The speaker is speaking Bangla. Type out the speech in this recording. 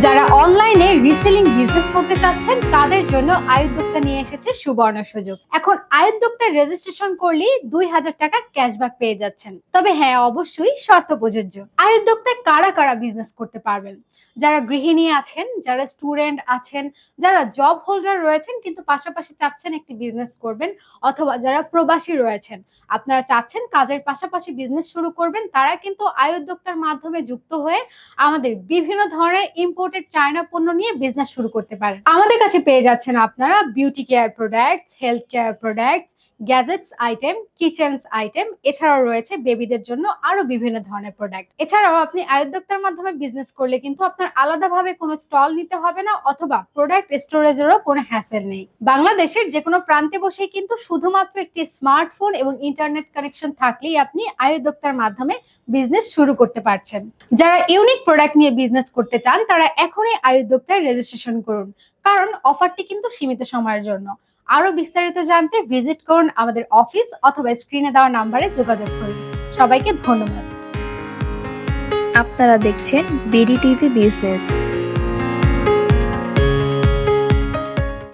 যারা অনলাইনে রিসেলিং বিজনেস করতে চাচ্ছেন, তাদের জন্য আয়ুদ্যোক্তা নিয়ে এসেছে সুবর্ণ সুযোগ। এখন আয়ুদ্যোক্তার রেজিস্ট্রেশন করলেই দুই হাজার টাকা ক্যাশব্যাক পেয়ে যাচ্ছেন। তবে হ্যাঁ অবশ্যই শর্ত প্রযোজ্য। আয়ুদ্যোক্তায় কারা কারা বিজনেস করতে পারবেন? যারা গৃহিণী আছেন, যারা স্টুডেন্ট আছেন, যারা জব হোল্ডার রয়েছেন, কিন্তু পাশাপাশি চাচ্ছেন একটি বিজনেস করবেন, অথবা যারা প্রবাসী রয়েছেন, আপনারা চাচ্ছেন কাজের পাশাপাশি বিজনেস শুরু করবেন, তারা কিন্তু আয়ুদ্যোক্তার মাধ্যমে যুক্ত হয়ে আমাদের বিভিন্ন ধরনের ইম্পোর্টেড চায়না পণ্য নিয়ে বিজনেস শুরু করতে পারেন। আমাদের কাছে পেয়ে যাচ্ছেন আপনারা beauty care products health care products gadgets item kitchens item এছাড়াও রয়েছে বেবিদের জন্য আরও বিভিন্ন ধরনের প্রোডাক্ট এছাড়াও আপনি আয়োদ্যোক্তার মাধ্যমে বিজনেস করলে কিন্তু আপনার আলাদাভাবে কোনো স্টল নিতে হবে না, অথবা প্রোডাক্ট স্টোরেজেরও কোনো হ্যাসেল নেই। বাংলাদেশের যে কোনো প্রান্তে বসেই কিন্তু শুধুমাত্র একটি স্মার্টফোন এবং ইন্টারনেট কানেকশন থাকলেই আপনি আয়োদ্যোক্তার মাধ্যমে বিজনেস শুরু করতে পারছেন। যারা ইউনিক প্রোডাক্ট নিয়ে বিজনেস করতে চান, তারা এখনই আয়োদ্যোক্তায় রেজিস্ট্রেশন করুন। কারণ অফারটি কিন্তু সীমিত সময়ের জন্য। আরও বিস্তারিত জানতে ভিজিট করুন আমাদের অফিস অথবা স্ক্রিনে দেওয়া নাম্বারে যোগাযোগ করুন। সবাইকে ধন্যবাদ। আপনারা দেখছেন বিডি টিভি বিজনেস